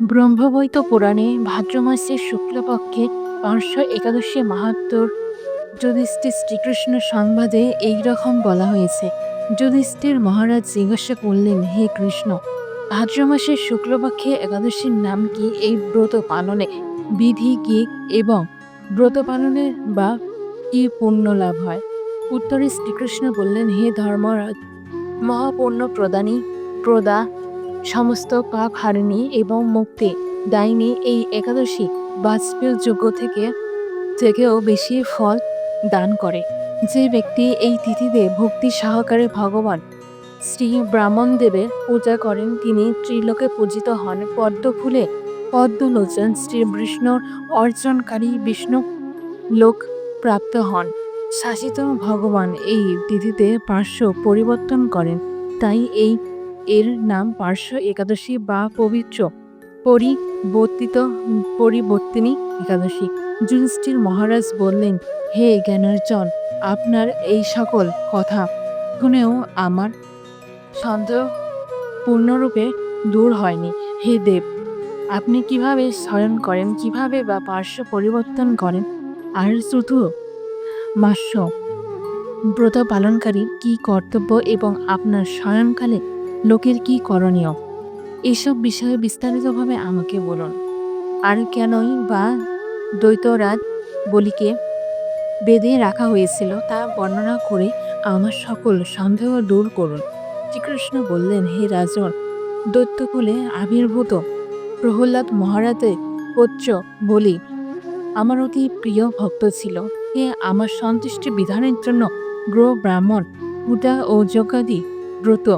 ব্রহ্মবৈত পুরাণে ভাদ্র মাসের শুক্লপক্ষে পাঁচশো একাদশী মাহাত্মর যুধিষ্ঠির শ্রীকৃষ্ণ সংবাদে এই রকম বলা হয়েছে, যুধিষ্ঠির মহারাজ জিজ্ঞাসা করলেন, হে কৃষ্ণ ভাদ্র মাসের শুক্লপক্ষে একাদশীর নাম কি? এই ব্রত পালনে বিধি কি এবং ব্রত পালনে বা কি পুণ্য লাভ হয়? উত্তরে শ্রীকৃষ্ণ বললেন, হে ধর্মরাজ, মহাপুণ্য প্রদানী, প্রদা সমস্ত পাপ হারিণী এবং মুক্তি দায়িনী এই একাদশী বাজপেয় যোগ্য থেকে, থেকেও বেশি ফল দান করে। যে ব্যক্তি এই তিথিতে ভক্তি সহকারে ভগবান শ্রী ব্রাহ্মণ দেবের পূজা করেন, তিনি ত্রিলোকে পূজিত হন। পদ্ম ফুলে পদ্মলোচন শ্রী বিষ্ণুর অর্জনকারী বিষ্ণু লোক প্রাপ্ত হন। শাসিত ভগবান এই তিথিতে পার্শ্ব পরিবর্তন করেন, তাই এই এর নাম পার্শ্ব একাদশী বা পবিত্র পরিবর্তিত পরিবর্তিনী একাদশী। যুধিষ্ঠির মহারাজ বললেন, হে জ্ঞানার্জন, আপনার এই সকল কথা শুনেও আমার সন্দেহ পূর্ণরূপে দূর হয়নি। হে দেব, আপনি কীভাবে স্মরণ করেন, কীভাবে বা পার্শ্ব পরিবর্তন করেন? আর শুধু মাস্য ব্রত পালনকারী কি কর্তব্য এবং আপনার স্বয়ংকালে লোকের কি করণীয়? এসব বিষয়ে বিস্তারিতভাবে আমাকে বলুন। আর কেনই বা দ্বৈতরাজ বলিকে বেঁধে রাখা হয়েছিল তা বর্ণনা করে আমার সকল সন্দেহ দূর করুন। শ্রীকৃষ্ণ বললেন, হে রাজন, দৈত্যকুলে আবির্ভূত প্রহ্লাদ মহারাজের পুত্র বলি আমার অতি প্রিয় ভক্ত ছিল। হে আমার সন্তুষ্টি বিধানের জন্য গ্রহ ব্রাহ্মণ পূজা ও যজ্ঞাদি ব্রত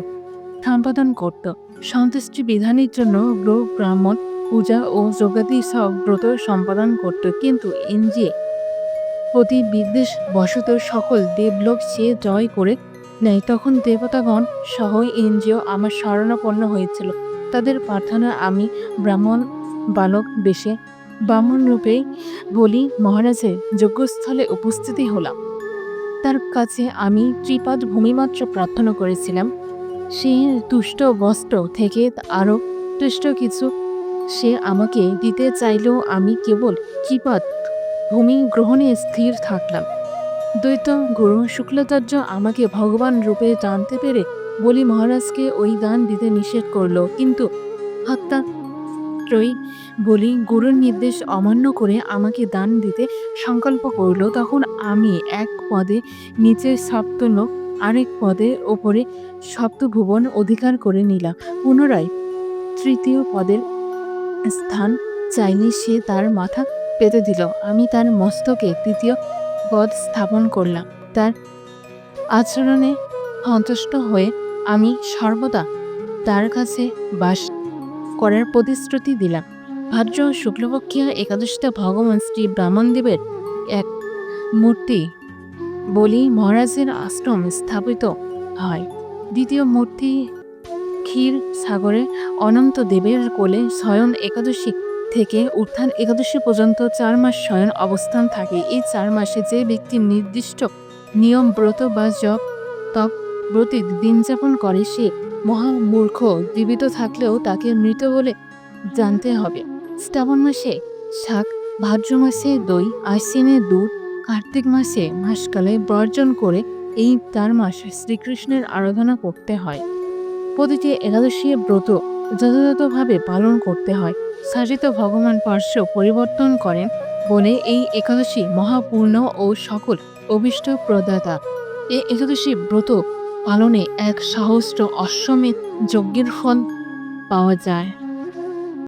সম্পাদন করত। সন্তুষ্টি বিধানের জন্য গ্রহ ব্রাহ্মণ পূজা ও যজ্ঞাদি সব ব্রত সম্পাদন করত। কিন্তু ইন্দ্রিয়ে অতি বিদ্বেষ বশত সকল দেবলোক সে জয় করে নেয়। তখন দেবতাগণ সহ ইন্দ্রিয় আমার শরণাপন্ন হয়েছিল। তাদের প্রার্থনা আমি ব্রাহ্মণ বালক বেশে ব্রাহ্মণ রূপে বলি মহারাজের যজ্ঞস্থলে উপস্থিতি হলাম। তার কাছে আমি ত্রিপাদ ভূমিমাত্র প্রার্থনা করেছিলাম। সে তুষ্ট বস্ত্র থেকে আরও তুষ্ট কিছু। সে আমাকে দিতে চাইলেও আমি কেবল ত্রিপাদ ভূমি গ্রহণে স্থির থাকলাম। দ্বৈত গুরু শুক্লাচার্য আমাকে ভগবান রূপে জানতে পেরে বলি মহারাজকে ওই দান দিতে নিষেধ করল। কিন্তু হত্যা ত্রয়ী বলি গুরুর নির্দেশ অমান্য করে আমাকে দান দিতে সংকল্প করল। তখন আমি এক পদে নিচের সপ্তলোক আরেক পদের ওপরে সপ্তভুবন অধিকার করে নিলাম। পুনরায় তৃতীয় পদের স্থান চাইলে সে তার মাথা পেতে দিল। আমি তার মস্তকে তৃতীয় পদ স্থাপন করলাম। তার আচরণে সন্তুষ্ট হয়ে আমি সর্বদা তার কাছে বাস করার প্রতিশ্রুতি দিলাম। ভাদ্র শুক্লপক্ষীয় একাদশীতে ভগবান শ্রী ব্রাহ্মণদেবের এক মূর্তি বলি মহারাজের আশ্রম স্থাপিত হয়। দ্বিতীয় মূর্তি ক্ষীর সাগরে অনন্ত দেবের কোলে স্বয়ন একাদশী থেকে উত্থান একাদশী পর্যন্ত চার মাস স্বয়ন অবস্থান থাকে। এই চার মাসে যে ব্যক্তি নির্দিষ্ট নিয়ম, ব্রত বা জপ, তপ দিন যাপন করে, সে মহামূর্খ, জীবিত থাকলেও তাকে মৃত বলে জানতে হবে। শ্রাবণ মাসে শাক, ভাদ্র মাসে দই, আশ্বিনে দুধ কার্তিক মাসে মাসকালে বর্জন করে এই তার মাস শ্রীকৃষ্ণের আরাধনা করতে হয়। প্রতিটি একাদশী ব্রত যথাযথভাবে পালন করতে হয়। সাজিত ভগবান পার্শ্ব পরিবর্তন করেন বলে এই একাদশী মহাপূর্ণ ও সকল অভিষ্ট প্রদাতা। এই একাদশী ব্রত পালনে এক সহস্র অশ্বমেধ যজ্ঞের ফল পাওয়া যায়।